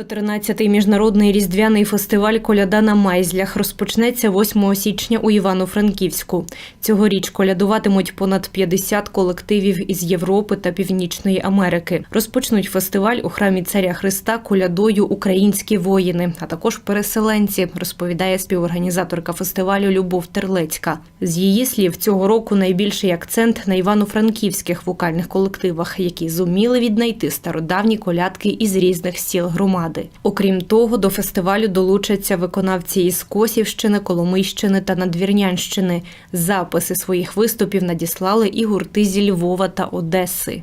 14-й міжнародний різдвяний фестиваль Коляда на Майзлях розпочнеться 8 січня у Івано-Франківську. Цьогоріч колядуватимуть понад 50 колективів із Європи та Північної Америки. Розпочнуть фестиваль у храмі Царя Христа колядою Українські воїни, а також переселенці, розповідає співорганізаторка фестивалю Любов Терлецька. З її слів, цього року найбільший акцент на івано-франківських вокальних колективах, які зуміли віднайти стародавні колядки із різних сіл громади. Окрім того, до фестивалю долучаться виконавці із Косівщини, Коломийщини та Надвірнянщини. Записи своїх виступів надіслали і гурти зі Львова та Одеси.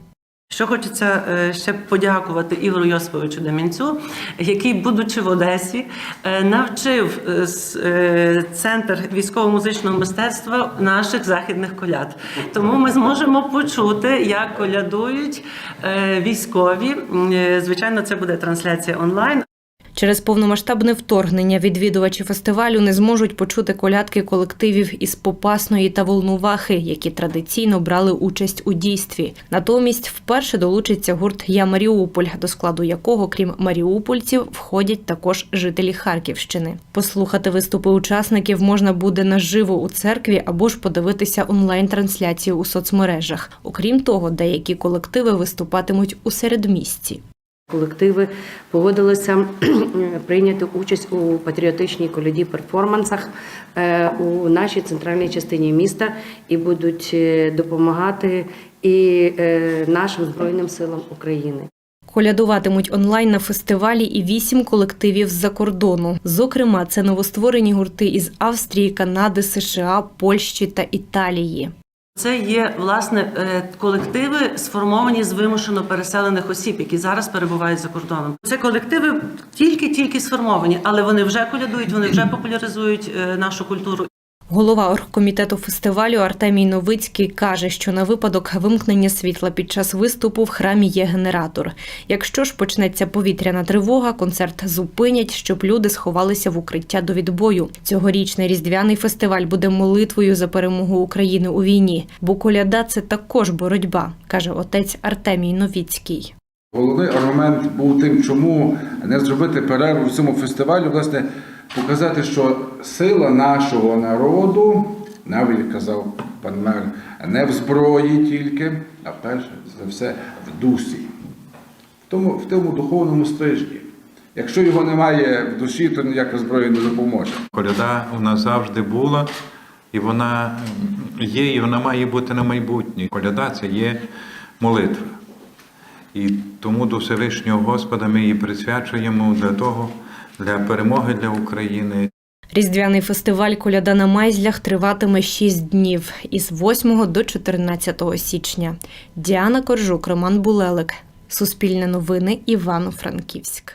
Що хочеться е, ще подякувати Ігору Йосиповичу Демінцю, який, будучи в Одесі, е, навчив е, центр військово-музичного мистецтва наших західних коляд. Тому ми зможемо почути, як колядують військові. Звичайно, це буде трансляція онлайн. Через повномасштабне вторгнення відвідувачі фестивалю не зможуть почути колядки колективів із Попасної та Волнувахи, які традиційно брали участь у дійстві. Натомість вперше долучиться гурт Я Маріуполь, до складу якого, крім маріупольців, входять також жителі Харківщини. Послухати виступи учасників можна буде наживо у церкві або ж подивитися онлайн-трансляцію у соцмережах. Окрім того, деякі колективи виступатимуть у середмісті. Колективи погодилися прийняти участь у патріотичній коляді перформансах е, у нашій центральній частині міста і будуть е, допомагати і е, нашим збройним силам України. Колядуватимуть онлайн на фестивалі і вісім колективів з-за кордону. Зокрема, це новостворені гурти із Австрії, Канади, США, Польщі та Італії. Це є власне е, колективи, сформовані з вимушено переселених осіб, які зараз перебувають за кордоном. Це колективи тільки-тільки сформовані, але вони вже колядують, вони вже популяризують е, нашу культуру. Голова оргкомітету фестивалю Артемій Новицький каже, що на випадок вимкнення світла під час виступу в храмі є генератор. Якщо ж почнеться повітряна тривога, концерт зупинять, щоб люди сховалися в укриття до відбою. Цьогорічний різдвяний фестиваль буде молитвою за перемогу України у війні, бо коляда це також боротьба, каже отець Артемій Новіцький. Головний аргумент був тим, чому не зробити перерву в цьому фестивалю, власне, показати, що сила нашого народу, навіть казав пан мер, не в зброї тільки, а перш за все в дусі, в тому, в тому духовному стрижні. Якщо його немає в душі, то ніяка зброя не допоможе. Коляда у нас завжди була, і вона є, і вона має бути на майбутнє. Коляда це є молитва. І тому до Всевишнього Господа ми її присвячуємо для того, для перемоги для України. Різдвяний фестиваль Коляда на Майзлях триватиме 6 днів із 8 до 14 січня. Діана Коржук, Роман Булелик. Суспільне новини Івано-Франківськ.